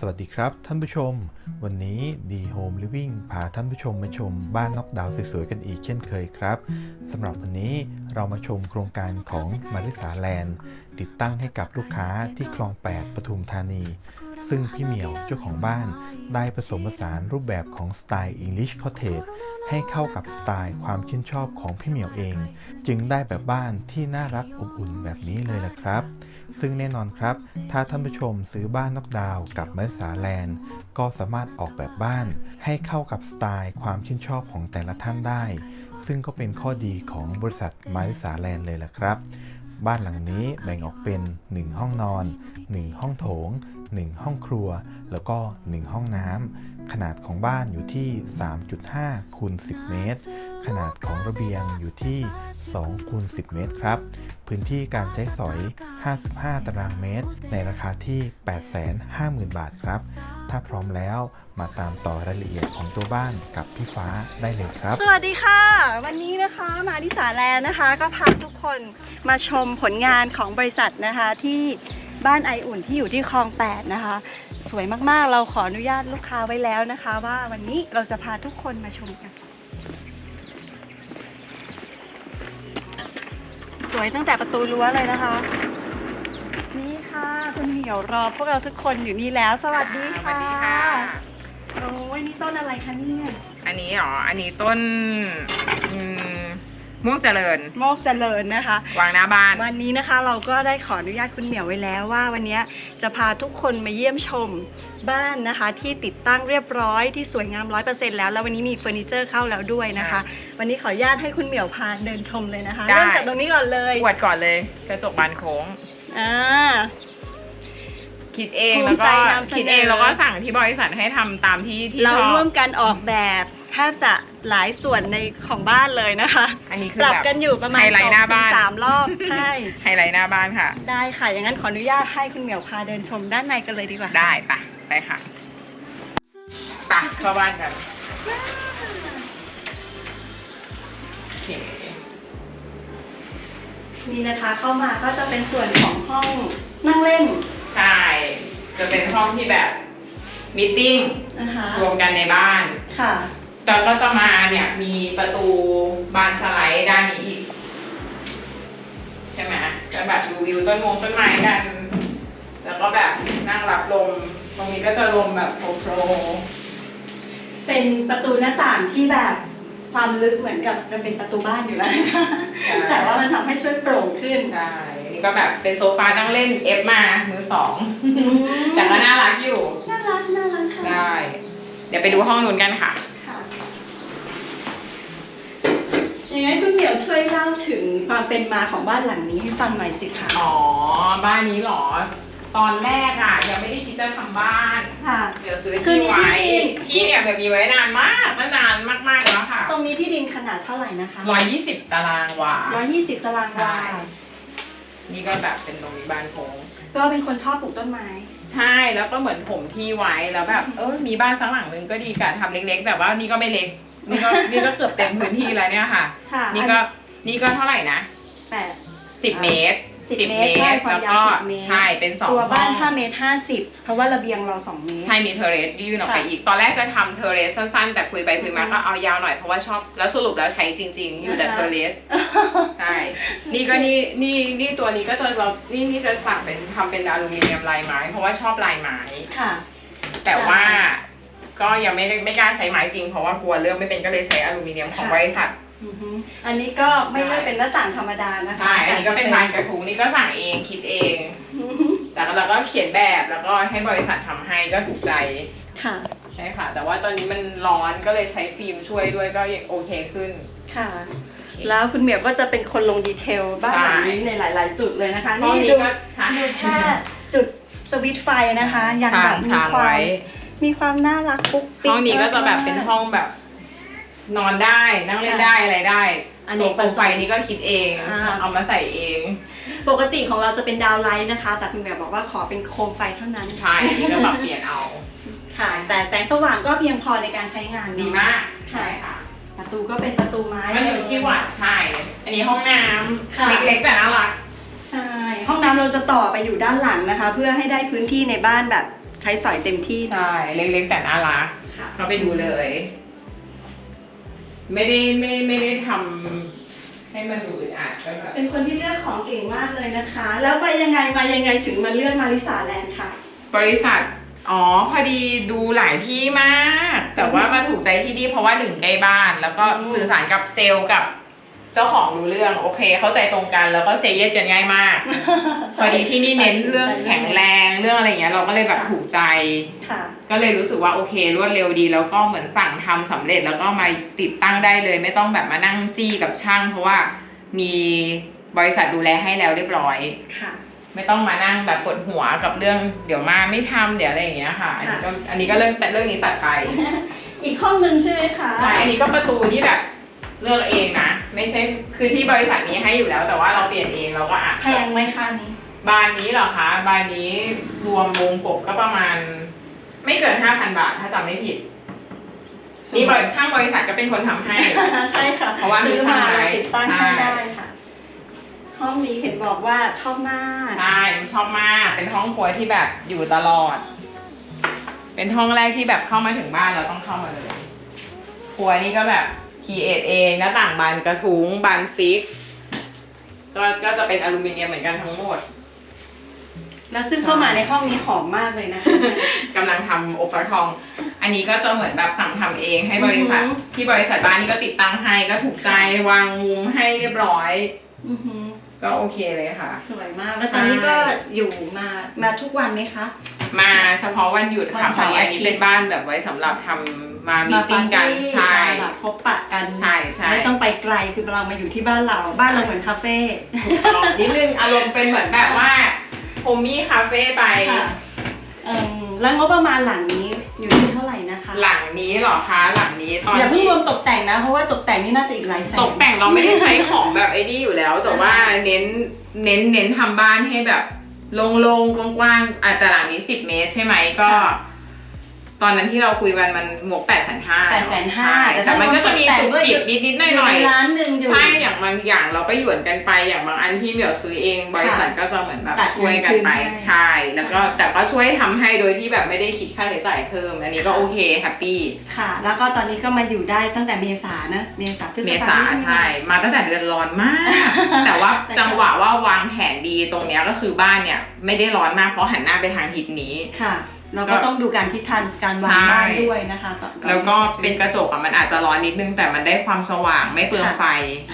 สวัสดีครับท่านผู้ชม วันนี้ D Home Living พาท่านผู้ชมมาชมบ้านนอกดาวน์สวยๆกันอีกเช่นเคยครับสำหรับวันนี้เรามาชมโครงการของมาริสาแลนด์ ติดตั้งให้กับลูกค้าที่คลอง 8ปทุมธานี ซึ่งพี่เหมียวเจ้าของบ้านได้ผสมผสานรูปแบบของสไตล์ English Cottage ให้เข้ากับสไตล์ความชื่นชอบของพี่เหมียวเอง จึงได้แบบบ้านที่น่ารักอบอุ่นแบบนี้เลยละครับ ซึ่งแน่นอนครับ ถ้าท่านผู้ชมซื้อบ้านนอกดาวกับมาริสาแลนด์ ก็สามารถออกแบบบ้าน ให้เข้ากับสไตล์ความชื่นชอบของแต่ละท่านได้ ซึ่งก็เป็นข้อดีของบริษัทมาริสาแลนด์เลยละครับ บ้านหลังนี้แบ่งออกเป็น 1 ห้องนอน 1 ห้องโถง 1 ห้องครัว แล้วก็ 1 ห้องน้ำขนาดของบ้านอยู่ที่ 3.5คูณ10 เมตร ขนาดของระเบียงอยู่ที่2คูณ10 เมตรครับ พื้นที่การใช้สอย 55 ตารางเมตร ในราคาที่ 850,000 บาทครับ ถ้าพร้อมแล้วมาตามต่อรายละเอียดของตัวบ้านกับพี่ฟ้าได้เลยครับ สวัสดีค่ะ วันนี้นะคะมาที่สาแลนนะคะ ก็พาทุกคนมาชมผลงานของบริษัทนะคะที่ บ้านไออุ่นที่อยู่ที่คลอง8นะคะ สวยมากๆ เราขออนุญาตลูกค้าไว้แล้วนะคะ ว่าวันนี้เราจะพาทุกคนมาชมกัน สวยตั้งแต่ประตูรั้วเลยนะคะ นี่ค่ะคุณเหมียวรอพวกเราทุกคนอยู่นี่แล้ว สวัสดีสค่ะวัสดีค่ะ โอ้ยนี่ต้นอะไรคะเนี่ย อันนี้เหรอ อันนี้ต้น อืม ม่วงเจริญ โมกเจริญนะคะ วางหน้าบ้าน วันนี้นะคะเราก็ได้ขออนุญาตคุณเหมียวไว้แล้วว่าวันนี้จะพาทุกคนมาเยี่ยมชมบ้านนะคะ ที่ติดตั้งเรียบร้อยที่สวยงาม 100%แล้วแล้ววันนี้มีเฟอร์นิเจอร์เข้าแล้วด้วยนะคะ วันนี้ขออนุญาตให้คุณเหมียวพาเดินชมเลยนะคะได้ เริ่มจากตรงนี้ก่อนเลยอวดก่อนเลย กระจกบานโค้ง อ่า คิดเองภูมิแล้วใจก็นำเสนอ คิดเองแล้วก็สั่งที่บริษัทให้ทำตามที่ที่เราชอบร่วมกันออกแบบแทบจะหลายส่วนในของบ้านเลยนะคะ อันนี้คืปอรับแบบ กันอยู่ประมาณไฮไลสอท์งหน้าถึบ้างนสามรอบ ใช่ ไฮไลท์หน้าบ้านค่ะ ได้ค่ะ อย่างนั้นขออนุญาตให้คุณเหมียวพาเดินชมด้านในกันเลยดีกว่า ได้ปะไปค่ะปะเข้าบ้านกันโอเคนี่นะคะเข้ามาก็จะเป็นส่วนของห้องนั่งเล่น ใช่ จะเป็นห้องที่แบบมิทติ้งนะคะรวมกันในบ้านค่ะแต่ก็จะมาเนี่ยมีประตูบานสไลด์ด้านนี้อีกใช่ไหมจะแบบดูวิวต้นมงต้นไม้กัน แล้วก็แบบนั่งรับลมตรงนี้ก็จะลมแบบโฟล์เป็นประตูหน้าต่างที่แบบความลึกเหมือนกับจะเป็นประตูบ้านอยู่แล้วนะคะแต่ว่ามันทำให้ช่วยโปร่งขึ้นใช่อันนี่ ก็แบบเป็นโซฟานั่งเล่นเอฟมามือสอง แต่ก็น่ารักอยู่ น่ารักน่ารักค่ะได้ เดี๋ยวไปดูห้องนู้นกันค่ะค่ะยังไงคุณเหมียวช่วยเล่าถึงความเป็นมาของบ้านหลังนี้ให้ฟังหน่อยสิคะอ๋อบ้านนี้เหรอ ตอนแรกอะยังไม่ได้คิดจะทำบ้าน ค่ะ เดี๋ยวซื้อคือที่มีไว้ที่ดิน ที่เนี่ยแบบมีไว้นานมากตั้งนานมากๆแล้วค่ะตรงนี้ที่ดินขนาดเท่าไหร่นะคะร้อยยี่สิบตารางวา 120 ตารางวาใช่ นี่ก็แบบเป็นตรงนี้บ้านโค้งก็เป็นคนชอบปลูกต้นไม้ ใช่แล้วก็เหมือนผมที่ไว้แล้วแบบเออมีบ้านสักหลังนึงก็ดีกับทำเล็กๆ แต่ว่านี่ก็ไม่เล็ก นี่ก็นี่ก็เกือบเต็มพื้นที่แล้วเนี่ยค่ะ ค่ะนี่ก็นี่ก็เท่าไหร่นะแปดสิบเมตร 10 เมตรใช่ความแล้วยาวก็10เมตรใช่เป็นสองตัวบ้านห้อง 5เมตร50 เพราะว่าระเบียงเรา 2 เมตร ใช่มีเทอร์เรสยื่นออกไปค่ะอีก ตอนแรกจะทำเทอร์เรสสั้นๆ แต่คุยไปคุยมาอืมก็เอายาวหน่อยเพราะว่าชอบ แล้วสรุปแล้วใช้จริง ๆ อยู่แต่นะคะ เทอร์เรสใช่ นี่ก็นี่นี่นี่ตัวนี้ก็จะเรานี่นี่จะสั่งเป็นทำเป็นอลูมิเนียมลายไม้ เพราะว่าชอบลายไม้ ค่ะ แต่ว่าก็ยังไม่ได้ไม่กล้าใช้ไม้จริง เพราะว่ากลัวเลือกไม่เป็นก็เลยใช้อลูมิเนียมของค่ะ บริษัท อือฮึอันนี้ก็ไม่ได้เป็นหน้าต่างธรรมดานะคะใช่อันนี้ก็เป็นบานกระทุงนี่ก็สั่งเองคิดเอง อือฮึแต่เราก็เขียนแบบแล้วก็ให้บริษัททำให้ก็ถูกใจ ค่ะ ใช่ค่ะ แต่ว่าตอนนี้มันร้อนก็เลยใช้ฟิล์มช่วยด้วยก็ยังโอเคขึ้น ค่ะ แล้วคุณเหมียวก็จะเป็นคนลงดีเทลบ้านหลังนี้ใช่ในหลาย ๆ จุดเลยนะคะห้องนี่นี้ดูก็ใช่ ดูแค่จุดสวิตช์ไฟนะคะ ยังทาแบงบมีทางควาไว้มมีความน่ารักปุ๊กปิ๊กห้องนี้ก็จะแบบเป็นมากๆห้องแบบ นอนได้นั่งเล่นค่ะได้อะไรได้อันนี้ตัวโคมไฟนี่ก็คิดเองอ่า เอามาใส่เองปกติของเราจะเป็นดาวไลท์นะคะ แต่คุณเหมียวบอกว่าขอเป็นโคมไฟเท่านั้นใช่อันนี้ก็แบบเปลี่ยนเอาค่ะ แต่แสงสว่างก็เพียงพอในการใช้งานเนอะดีมากค่ะใช่ค่ะประตูก็เป็นประตูไม้ มันอยู่ที่วัดใช่อันนี้ห้องน้ค่ะำเล็กๆแต่น่ารัก ใช่ ห้องน้ำเราจะต่อไปอยู่ด้านหลังนะคะ เพื่อให้ได้พื้นที่ในบ้านแบบใช้สอยเต็มที่ใช่ เล็กๆแต่น่ารักค่ะ เข้าไปดูเลย ไม่ได้ไม่ไม่ได้ทำให้มันดูอึดอัดก็แบบเป็นคนที่เลือกของเก่งมากเลยนะคะ แล้วไปยังไงมายังไงถึงมาเลือกมาริสาแลนด์ค่ะ บริษัท อ๋อ พอดีดูหลายที่มาก แต่ว่ามาถูกใจที่นี่เพราะว่าหนึ่งใกล้บ้าน แล้วก็อืม สื่อสารกับเซลล์กับ เจ้าของรู้เรื่องโอเค เข้าใจตรงกันแล้วก็เซเยสกันง่ายมากพอดีที่นี่เน้นเรื่องแข็งแรงเรื่องอะไรอย่างเงี้ยเราก็เลยแบบถูกใจค่ะก็เลยรู้สึกว่าโอเค รวดเร็วดี แล้วก็เหมือนสั่งทำสำเร็จแล้วก็มาติดตั้งได้เลย ไม่ต้องแบบมานั่งจี้กับช่าง เพราะว่ามีบริษัทดูแลให้แล้วเรียบร้อยค่ะ ไม่ต้องมานั่งแบบปวดหัวกับเรื่องเดี๋ยวมาไม่ทำเดี๋ยวอะไรอย่างเงี้ยค่ะ อันนี้ก็อันนี้ก็เรื่องแต่เรื่องนี้ตัดไป อีกห้องหนึ่งใช่ไหมคะใช่อันนี้ก็ประตูที่แบบ เลือกเองนะ ไม่ใช่คือที่บริษัทนี้ให้อยู่แล้ว แต่ว่าเราเปลี่ยนเองเราก็อะแพงไหมคะนี้ บานนี้เหรอคะ บานนี้รวมวงกบก็ประมาณ ไม่เกินห้าพันบาทถ้าจำไม่ผิดนี่บริช่างบริษัทก็เป็นคนทำให้ ใช่ค่ะ เพราะว่ามีซื้อมาช่างไว้ติดตั้งให้ใช่ได้ค่ะ ห้องนี้เห็นบอกว่าชอบมาก ใช่ชอบมาก เป็นห้องครัวที่แบบอยู่ตลอด เป็นห้องแรกที่แบบเข้ามาถึงบ้านเราต้องเข้ามาเลย ครัวนี่ก็แบบ คีเอทเองหน้าต่างบานกระทุ้งบานฟิกก็ก็จะเป็นอลูมิเนียมเหมือนกันทั้งหมด แล้วซึ่งเข้ามาในห้องนี้หอมมากเลยนะคะกำลังทำอบฟักทอง อันนี้ก็จะเหมือนแบบสั่งทำเองให้บริษัทอือหือที่บริษัทบ้านนี่ก็ติดตั้งให้ก็ถูกใจวางมุมให้เรียบร้อย อือหือก็โอเคเลยค่ะ สวยมาก แล้วตอนนี้ก็อยู่มามาทุกวันไหมคะ มาเฉพาะวันหยุดวัค่ะนพอเสาร์ดีอันนี้อาทิตย์ เป็นบ้านแบบไว้สำหรับทำมามีมาติ้งกันปาร์ตี้ใช่ มาแบบพบปะกันใช่ใช่ ไม่ต้องไปไกลคือเรามาอยู่ที่บ้านเรา บ้านเราเหมือนคาเฟ่ ลองนิดนึงอารมณ์เป็นเหมือนแบบว่าโฮมี่คาเฟ่ไป ค่ะเอิ่มแล้วงบประมาณหลังนี้อยู่ที่เท่าไหร่นะคะหลังนี้เหรอคะหลังนี้ตอนอย่าเพิ่งที่รวมตกแต่งนะ เพราะว่าตกแต่งนี่น่าจะอีกหลายแสนตกแต่งเราไม่ได้ใช้ของแบบไอ้นี่อยู่แล้ว แต่ว่าเน้นเน้นเน้นทำบ้านให้แบบโล่งๆกว้างๆอะแต่หลังนี้ 10 เมตรใช่ไหมก็ ตอนนั้นที่เราคุยกันมันหมวกแปดแสนห้าแปดแสนห้าแต่มันก็จะมีจุกจิบนิดๆหน่อยในร้านหนึ่งอยู่ๆใช่อย่างบางอย่างเราก็หยวนกันไปอย่างบางอันที่เหมียวซื้อเองบริษัทก็จะเหมือนแบบตัดช่วยกันไปเงินคืนให้ใช่แล้วก็แต่ก็ช่วยทำให้โดยที่แบบไม่ได้คิดค่าใช้จ่ายเพิ่ม อันนี้ก็โอเคแฮปปี้ค่ะ แล้วก็ตอนนี้ก็มาอยู่ได้ตั้งแต่เมษานะเมษาพฤษเมภาษาใช่ มาตั้งแต่เดือนร้อนมาก แต่ว่าจังหวะว่าวางแผนดีตรงเนี้ยก็คือบ้านเนี่ยไม่ได้ร้อนมากเพราะหันหน้าไปทางทิศนี้ค่ะ เราก็ต้องดูการทิศทางการวางบ้านด้วยนะคะอนอนแล้วก็ที่จะซื้อเป็นกระจกอะมันอาจจะร้อนนิดนึงแต่มันได้ความสว่างไม่เปลืองค่ะไฟ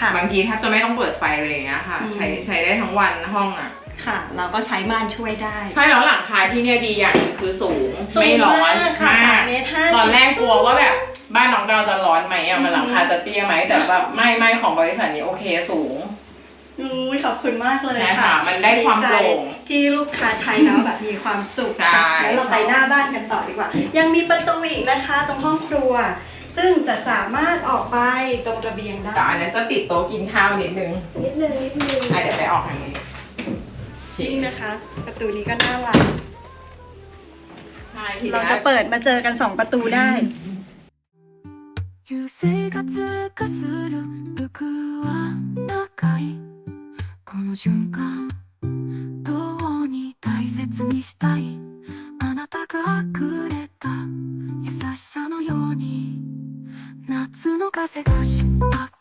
ค่ะบางทีแทบจะไม่ต้องเปิดไฟเลยอย่างเงี้ยค่ะอืมใช้ใช้ได้ทั้งวันห้องอะค่ะ เราก็ใช้ม่านช่วยได้ ใช่แล้วหลังคาที่เนี่ยดีอย่างหนึ่งคือสูง ไม่ร้อนสูงมากค่ะมาสามกเมตรห้าตอนแรกกลัวว่าแบบบ้านน้องดาวจะร้อนไหมอะมันอืมหลังคาจะเตี้ยไหมแต่แบบไม่ไม่ของบริษัทนี้โอเคสูง อุ้ยขอบคุณมากเลย ใช่ ค่ะ ค่ะมันได้ความโปร่ง ดีใจที่ลูกค้าใช้แล้วแบบมีความสุข ใช่ แล้วเราไปหน้าบ้านกันต่อดีกว่า ยังมีประตูอีกนะคะ ตรงห้องครัว ซึ่งจะสามารถออกไปตรงระเบียงได้ แต่อันนั้นจะติดโต๊ะกินข้าวนิดนึง นิดนึงนิดนึง อ่ะเดี๋ยวไปออกทางนี้โอเค นี่นะคะ ประตูนี้ก็น่ารัก ใช่ที เรา นี้ จะเปิดมาเจอกันสองประตูได้ 優勢が通過する僕は長いこ の瞬間どうに大切にしたい？あなたがくれた優しさのように。夏の風がし赤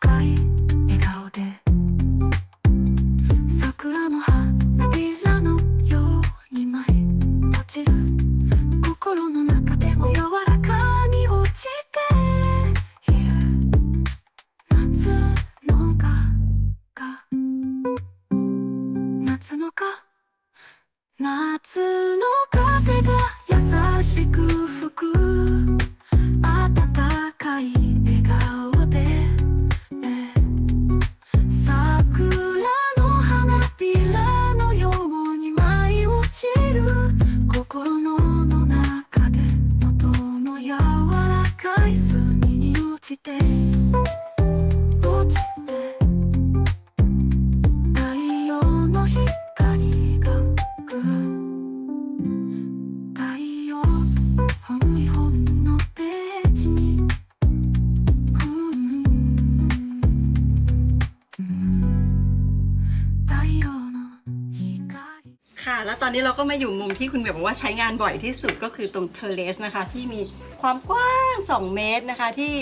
อนนี้เราก็มาอยู่มุมที่คุณเหมียวบอกว่าใช้งานบ่อยที่สุดก็คือตรงเทเลสนะคะ ที่มีความกว้าง 2 เมตรนะคะ ที่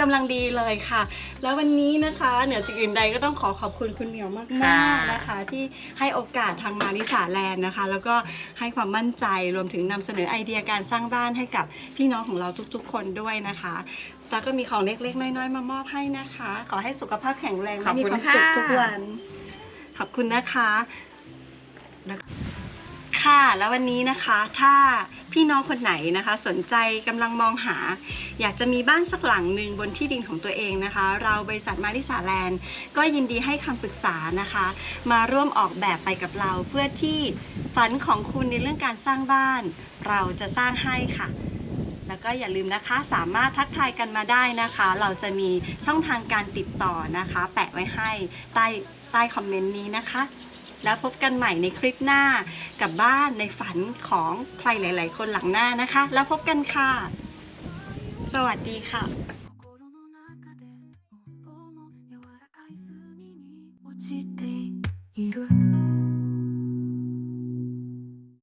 กำลังดีเลยค่ะ แล้ววันนี้นะคะ เหนือสิ่งอื่นใดก็ต้องขอขอบคุณคุณเหมียวมากๆนะคะ ที่ให้โอกาสทางมาริสาแลนด์นะคะ แล้วก็ให้ความมั่นใจรวมถึงนำเสนอไอเดียการสร้างบ้านให้กับพี่น้องของเราทุกๆ คนด้วยนะคะแล้วก็มีของเล็กๆ น้อยๆ มามอบให้นะคะ ขอให้สุขภาพแข็งแรงขอบและมีคุณความสุขค่ะทุกวัน ขอบคุณนะคะแล้ว ค่ะ แล้ววันนี้นะคะถ้าพี่น้องคนไหนนะคะ สนใจกำลังมองหา อยากจะมีบ้านสักหลังหนึ่งบนที่ดินของตัวเองนะคะ เราบริษัทมาริสาแลนด์ ก็ยินดีให้คำปรึกษานะคะ มาร่วมออกแบบไปกับเราเพื่อที่ฝันของคุณในเรื่องการสร้างบ้าน เราจะสร้างให้ค่ะ แล้วก็อย่าลืมนะคะสามารถทักทายกันมาได้นะคะ เราจะมีช่องทางการติดต่อนะคะ แปะไว้ให้ใต้ใต้คอมเมนต์นี้นะคะ แล้วพบกันใหม่ในคลิปหน้า กับบ้านในฝันของใครหลาย ๆ คนหลังหน้านะคะ แล้วพบกันค่ะ สวัสดีค่ะ